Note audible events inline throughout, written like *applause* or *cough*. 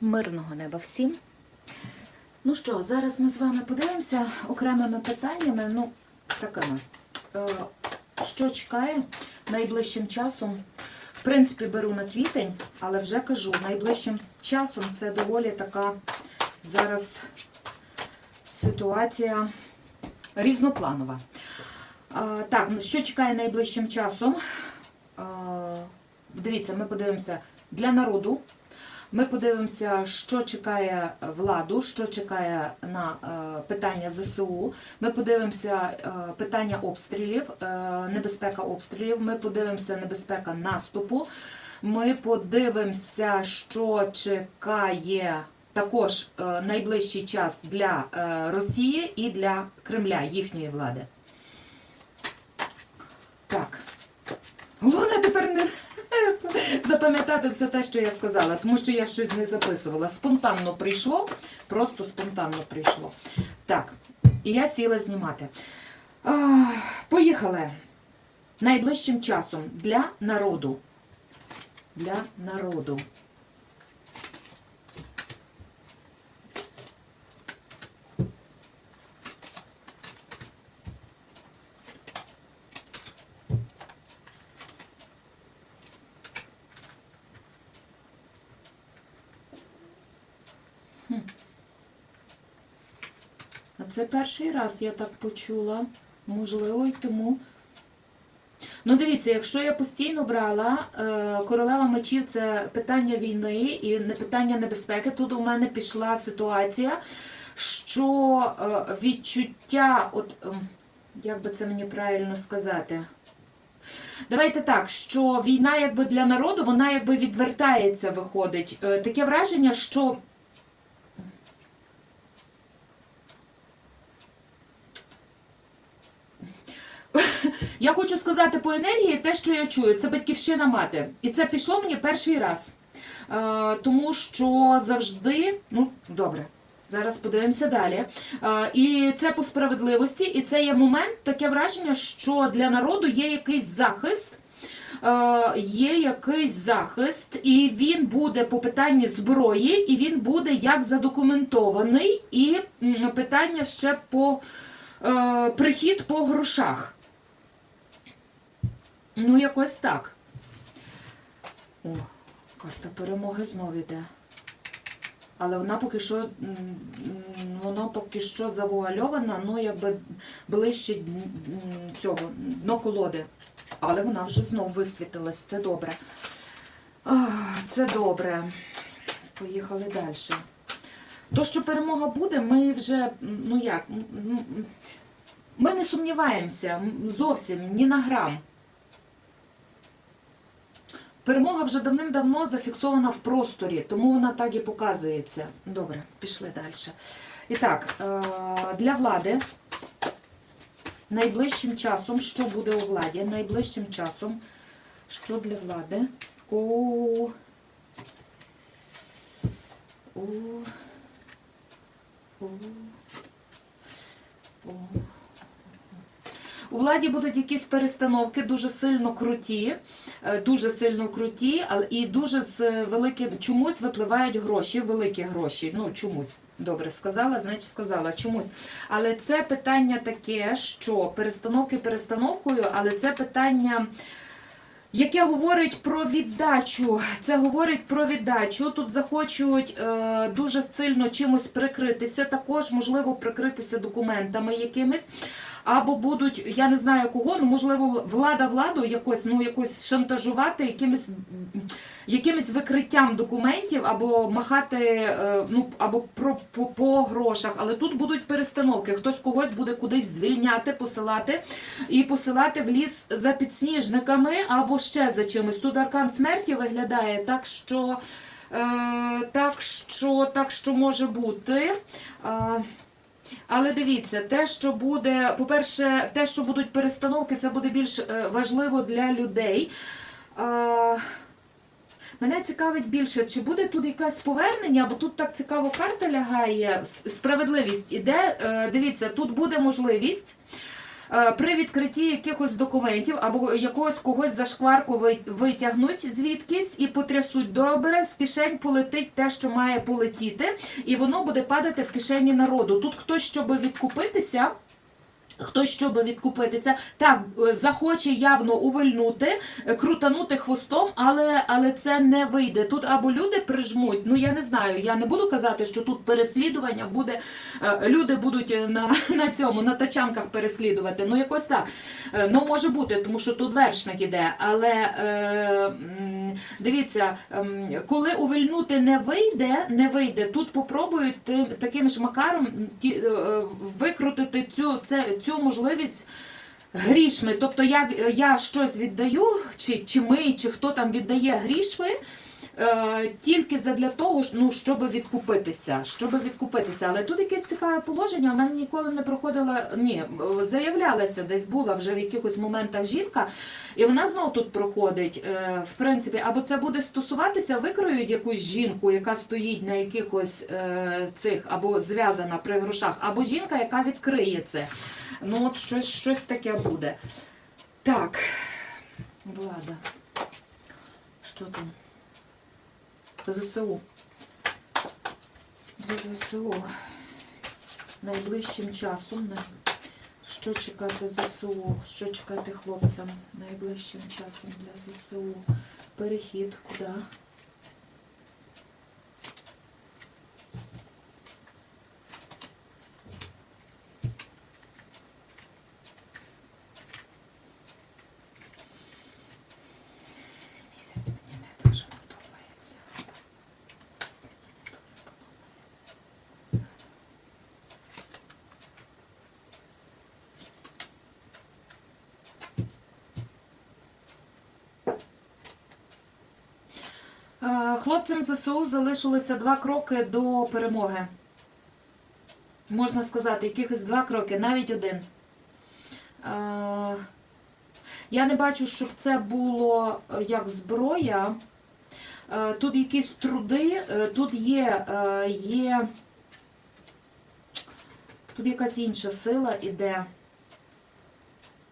Мирного неба всім. Ну що, зараз ми з вами подивимося окремими питаннями. Ну, такими. Е, Що чекає найближчим часом? В принципі, беру на квітень, але вже кажу, найближчим часом це доволі така зараз ситуація різнопланова. Е, Так, ну, що чекає найближчим часом? Е, Дивіться, ми подивимося для народу. Ми подивимося, що чекає владу, що чекає на е, питання ЗСУ. Ми подивимося е, питання обстрілів, е, небезпека обстрілів. Ми подивимося небезпека наступу. Ми подивимося, що чекає також найближчий час для Росії і для Кремля, їхньої влади. Так. Головне тепер не запам'ятати все те, що я сказала, тому що я щось не записувала. Спонтанно прийшло, просто спонтанно прийшло. Так, і я сіла знімати. А, поїхали. Найближчим часом для народу. Для народу. Це перший раз я так почула. Можливо, й тому. Ну, дивіться, якщо я постійно брала е, королева мечів це питання війни і не питання небезпеки, тут у мене пішла ситуація, що е, відчуття, от ем, як би це мені правильно сказати? Давайте так, що війна якби для народу, вона якби відвертається, виходить. Е, таке враження, що Я хочу сказати по енергії те, що я чую, це батьківщина мати. І це пішло мені перший раз. Е, тому що завжди, ну, добре, зараз подивимося далі. Е, і це по справедливості, і це є момент, таке враження, що для народу є якийсь захист. Е, Є якийсь захист, і він буде по питанні зброї, і він буде як задокументований, і питання ще по е, прихід по грошах. Ну, якось так. О, карта перемоги знов іде. Але вона поки що, воно поки що завуальована, ну, якби ближче цього, дно колоди. Але вона вже знов висвітилась, це добре. Це добре. Поїхали далі. То, що перемога буде, ми вже, ну як, ми не сумніваємося зовсім ні на грам. Перемога вже давним-давно зафіксована в просторі, тому вона так і показується. Добре, пішли далі. І так, е, для влади найближчим часом, що буде у владі? Найближчим часом, що для влади? О, о, о, о. У владі будуть якісь перестановки дуже сильно круті, дуже сильно круті, але і дуже з великим чомусь випливають гроші, великі гроші. Ну чомусь добре сказала, значить сказала чомусь. Але це питання таке, що перестановки перестановкою, але це питання. Яке говорить про віддачу, це говорить про віддачу. Тут захочуть е, дуже сильно чимось прикритися, також можливо прикритися документами якимись. Або будуть, я не знаю кого, ну можливо, влада владу якось, ну якось шантажувати якимось, якимось викриттям документів, або махати, е, ну або про по, по грошах. Але тут будуть перестановки. Хтось когось буде кудись звільняти, посилати і посилати в ліс за підсніжниками або ще за чимось. Тут аркан смерті виглядає так, що. Е, так що так що може бути. Але дивіться, те, що буде, по-перше, те, що будуть перестановки, це буде більш е, важливо для людей. Мене цікавить більше, чи буде тут якесь повернення, бо тут так цікаво карта лягає. Справедливість іде. Е, Дивіться, тут буде можливість При відкритті якихось документів або якогось когось за шкварку витягнуть звідкись і потрясуть добре, з кишень полетить те, що має полетіти, і воно буде падати в кишені народу. Тут хтось, щоб відкупитися. Хтось, щоб відкупитися, так е, захоче явно увильнути, е, крутанути хвостом, але, але це не вийде. Тут або люди прижмуть. Ну я не знаю. Я не буду казати, що тут переслідування буде. е, Люди будуть на, *laughs* на цьому на тачанках переслідувати. Ну якось так. Ну може бути, тому що тут вершник іде. Але е, дивіться, ем, коли увильнути не вийде, не вийде. Тут попробують таким ж макаром ті, викрутити цю це цю можливість. Грішми, тобто я, я щось віддаю, чи, чи ми, чи хто там віддає грішми, тільки задля того, ну, щоб відкупитися. Щоб відкупитися. Але тут якесь цікаве положення. В мене ніколи не проходила. Ні, е, заявлялася, десь була вже в якихось моментах жінка, і вона знову тут проходить. Е, в принципі, або це буде стосуватися, викроють якусь жінку, яка стоїть на якихось е, цих, або зв'язана при грошах, або жінка, яка відкриє це. Ну, от щось, щось таке буде. Так, влада. Що там? ЗСУ. Для ЗСУ. Найближчим часом. Що чекати ЗСУ? Що чекати хлопцям найближчим часом для ЗСУ? Перехід куди? Місяць мені не дуже подобається. Е, Хлопцям ЗСУ залишилося два кроки до перемоги. Можна сказати, якихось два кроки, навіть один. Е, Я не бачу, щоб це було е, як зброя. Е, Тут якісь труди, тут є, є тут якась інша сила іде.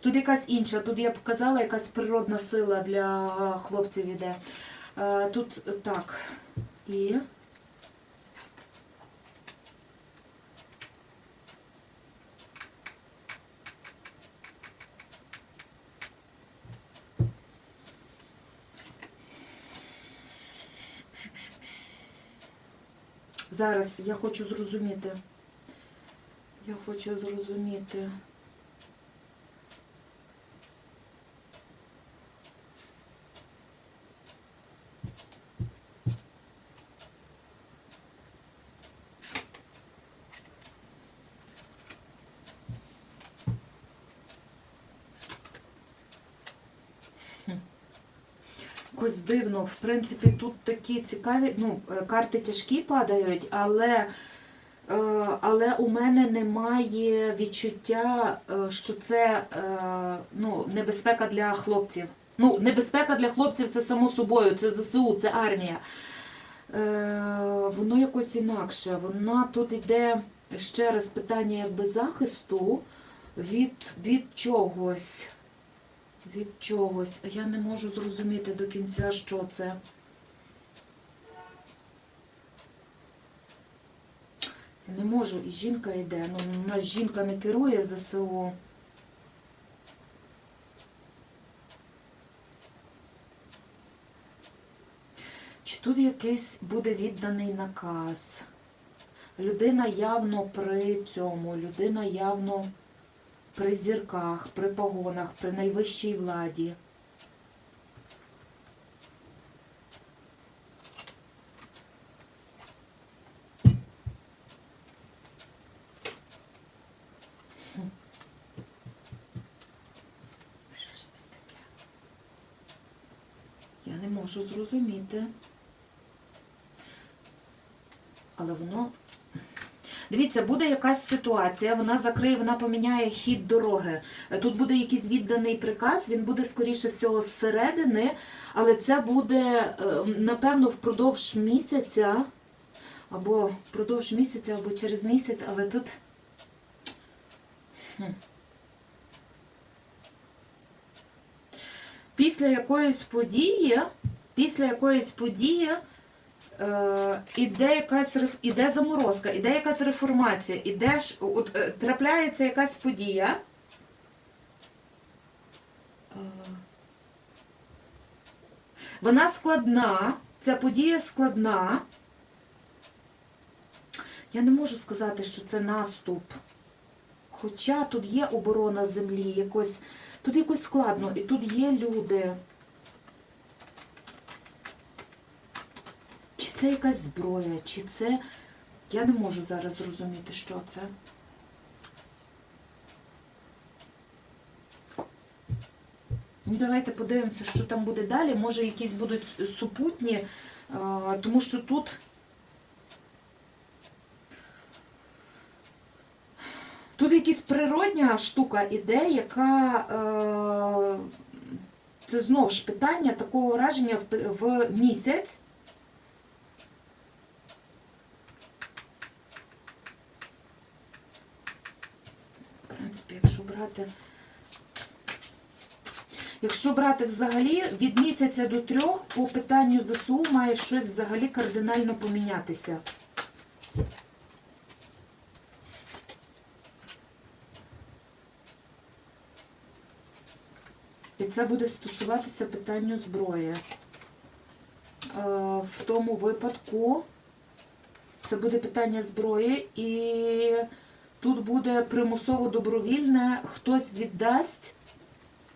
Тут якась інша, тут я показала, якась природна сила для хлопців іде. Е, Тут е, так. І. Зараз я хочу зрозуміти. Я хочу зрозуміти. Якось дивно, в принципі, тут такі цікаві, ну, е, карти тяжкі падають, але, е, але у мене немає відчуття, е, що це ну, небезпека для хлопців. Ну, небезпека для хлопців це само собою, це ЗСУ, це армія. Воно якось інакше. Воно тут йде ще раз питання якби захисту від, від чогось від чогось. Я не можу зрозуміти до кінця, що це. Не можу, і жінка йде. Ну, у нас жінка не керує ЗСУ. Чи тут якийсь буде відданий наказ? Людина явно при цьому, людина явно при зірках, при погонах, при найвищій владі. Я не можу зрозуміти. Але воно Дивіться, буде якась ситуація, вона закриє, вона поміняє хід дороги. Тут буде якийсь відданий приказ, він буде, скоріше всього, зсередини, але це буде, ем, напевно, впродовж місяця, або впродовж місяця, або через місяць, але тут. Після якоїсь події, після якоїсь події іде якась іде заморозка, іде якась реформація, іде от, е, трапляється якась подія. Е, Вона складна, ця подія складна. Я не можу сказати, що це наступ. Хоча тут є оборона землі, якось, тут якось складно, і тут є люди. Це якась зброя, чи це. Я не можу зараз зрозуміти, що це. Ну, давайте подивимося, що там буде далі. Може, якісь будуть супутні, е, тому що тут. Тут якась природня штука іде, яка е, це знову ж питання такого враження в, в місяць. В принципі, якщо брати. Якщо брати взагалі від місяця до трьох по питанню ЗСУ має щось взагалі кардинально помінятися. І це буде стосуватися питанню зброї. Е, В тому випадку це буде питання зброї, і тут буде примусово добровільне, хтось віддасть,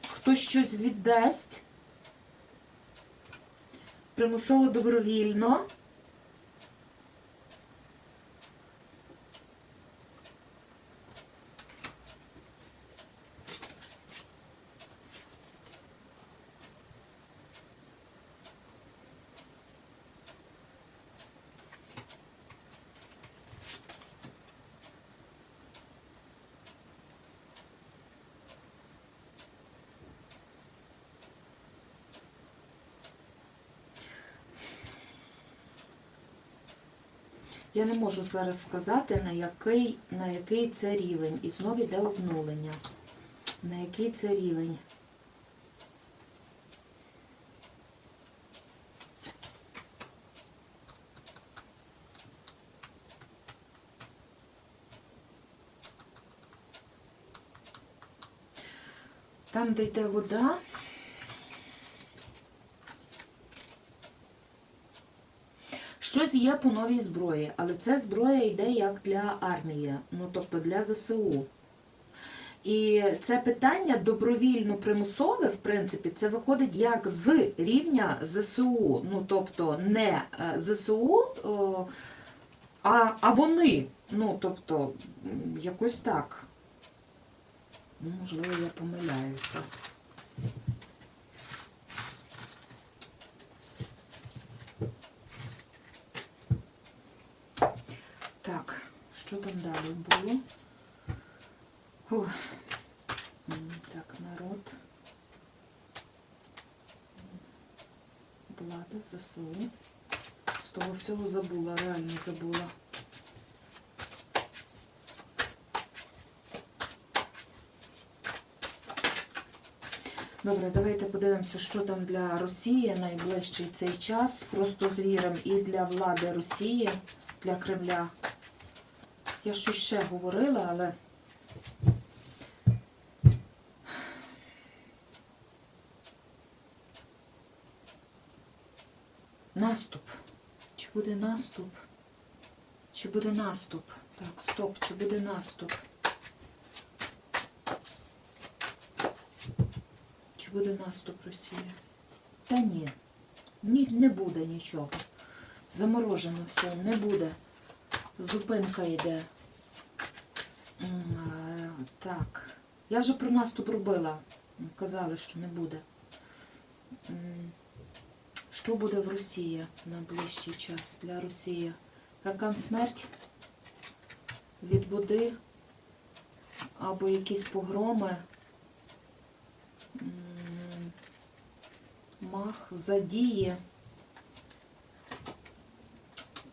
хтось щось віддасть. Примусово добровільно. Я не можу зараз сказати, на який, на який це рівень. І знову йде обнулення. На який це рівень. Там, де йде вода, Щось є по новій зброї, але ця зброя йде як для армії, ну тобто для ЗСУ. І це питання добровільно примусове, в принципі, це виходить як з рівня ЗСУ. Ну тобто не е, ЗСУ, а, а вони. Ну, тобто, якось так. Ну, можливо, я помиляюся. Так, що там далі було? Фух. Так, народ. Влада, ЗСУ. З того всього забула, реально забула. Добре, давайте подивимося, що там для Росії найближчий цей час. Просто звіром і для влади Росії, для Кремля. Я щось ще говорила, але. Наступ. Чи буде наступ? Чи буде наступ? Так, стоп, чи буде наступ? Чи буде наступ Росії? Та ні. Ні, не буде нічого. Заморожено все, не буде. Зупинка йде. Е, Так. Я вже про наступ робила. Казали, що не буде. Що буде в Росії на ближчий час для Росії? Аркан смерть від води або якісь погроми. Мах задіє.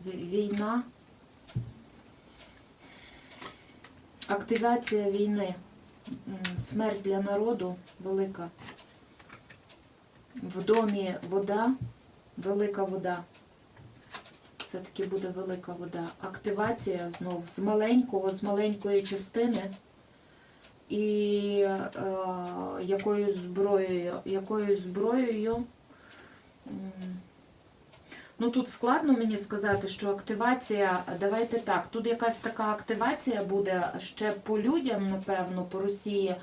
Війна. Активація війни. Смерть для народу велика. В домі вода, велика вода. Все-таки буде велика вода. Активація знов з маленького, з маленької частини. І е, якою зброєю, якою зброєю. м, Ну тут складно мені сказати, що активація, давайте так, тут якась така активація буде ще по людям, напевно, по Росії.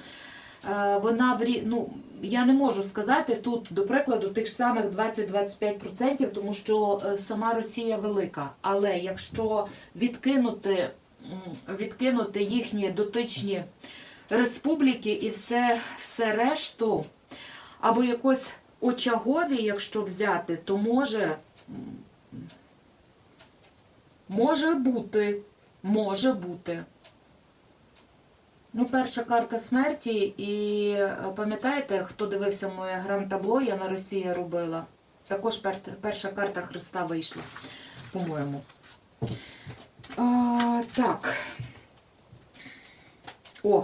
Е, Вона в ну, я не можу сказати тут, до прикладу, тих ж самих 20-25%, тому що е, сама Росія велика. Але якщо відкинути, відкинути їхні дотичні республіки і все, все решту, або якось очагові, якщо взяти, то може. Може бути, може бути. Ну, перша карта смерті, і е, пам'ятаєте, хто дивився моє грам-табло, я на Росії робила. Також пер- перша карта Христа вийшла, по-моєму. Так. О,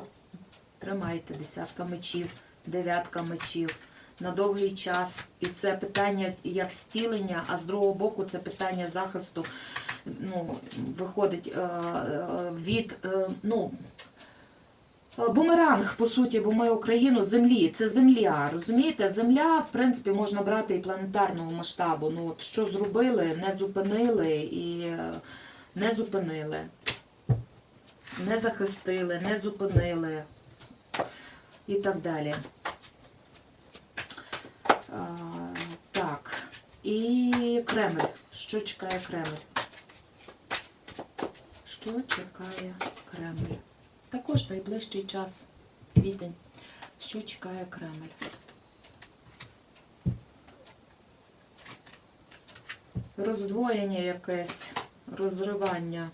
тримайте десятка мечів, дев'ятка мечів на довгий час. І це питання як зцілення, а з другого боку це питання захисту. Ну, виходить е, е, від е, ну, бумеранг, по суті, бо ми Україну землі. Це земля. Розумієте? Земля, в принципі, можна брати і планетарного масштабу. Ну, от що зробили, не зупинили і не зупинили. Не захистили, не зупинили і так далі. А, так. І Кремль. Що чекає Кремль? Що чекає Кремль? Також найближчий час. Квітень. Що чекає Кремль? Роздвоєння якесь, розривання.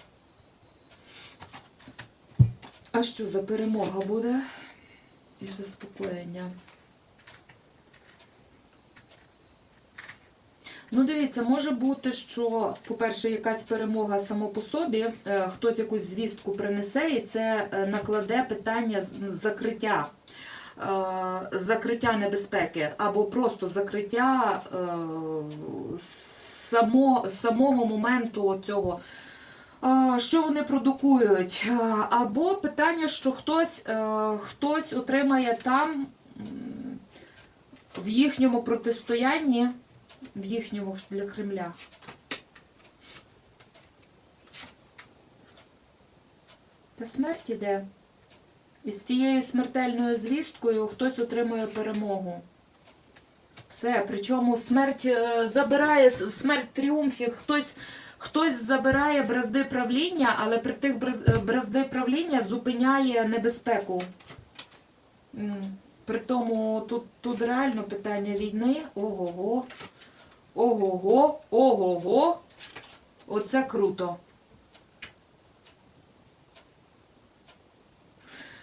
А що за перемога буде? І заспокоєння. Ну, дивіться, може бути, що, по-перше, якась перемога само по собі, е, хтось якусь звістку принесе, і це е, накладе питання закриття. е, Закриття небезпеки або просто закриття само, самого моменту цього, що вони продукують. Або питання, що хтось, хтось отримає там в їхньому протистоянні в їхньому для Кремля. Та смерть іде. І з цією смертельною звісткою хтось отримує перемогу. Все, причому смерть е, забирає смерть в тріумфі, хтось, хтось забирає бразди правління, але при тих е, бразди правління зупиняє небезпеку. При тому тут, тут реально питання війни. Ого-го. Ого-го, ого-го. Оце круто.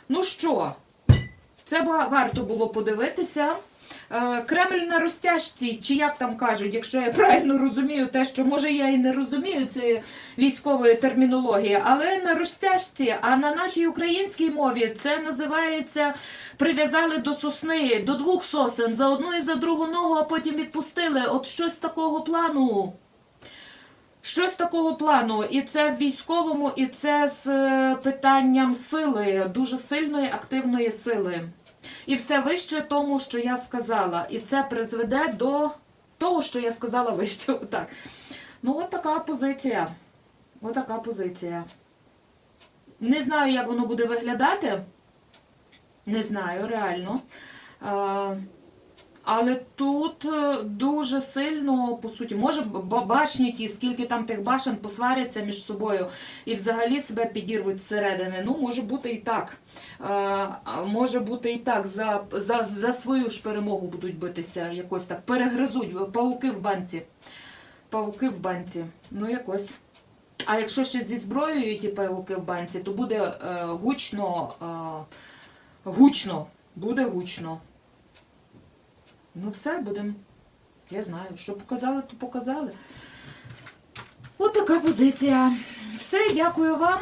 Ну що, це варто було подивитися. Е, Кремль на розтяжці, чи як там кажуть, якщо я правильно розумію те, що може я і не розумію цієї військової термінології, але на розтяжці, а на нашій українській мові це називається прив'язали до сосни, до двох сосен, за одну і за другу ногу, а потім відпустили. От щось такого плану. Щось такого плану, і це в військовому, і це з е, питанням сили, дуже сильної активної сили. І все вище тому, що я сказала. І це призведе до того, що я сказала вище. *laughs* Так. Ну, от така позиція. От така позиція. Не знаю, як воно буде виглядати. Не знаю, реально. Але тут е, дуже сильно, по суті, може б- башні ті, скільки там тих башен посваряться між собою і взагалі себе підірвуть зсередини. Ну, може бути і так. Е, Може бути і так. За, за, за свою ж перемогу будуть битися якось так. Перегризуть пауки в банці. Павуки в банці. Ну, якось. А якщо ще зі зброєю ті павуки в банці, то буде е, гучно, е, гучно, буде гучно. Ну все, будемо. Я знаю, що показали, то показали. От така позиція. Все, дякую вам.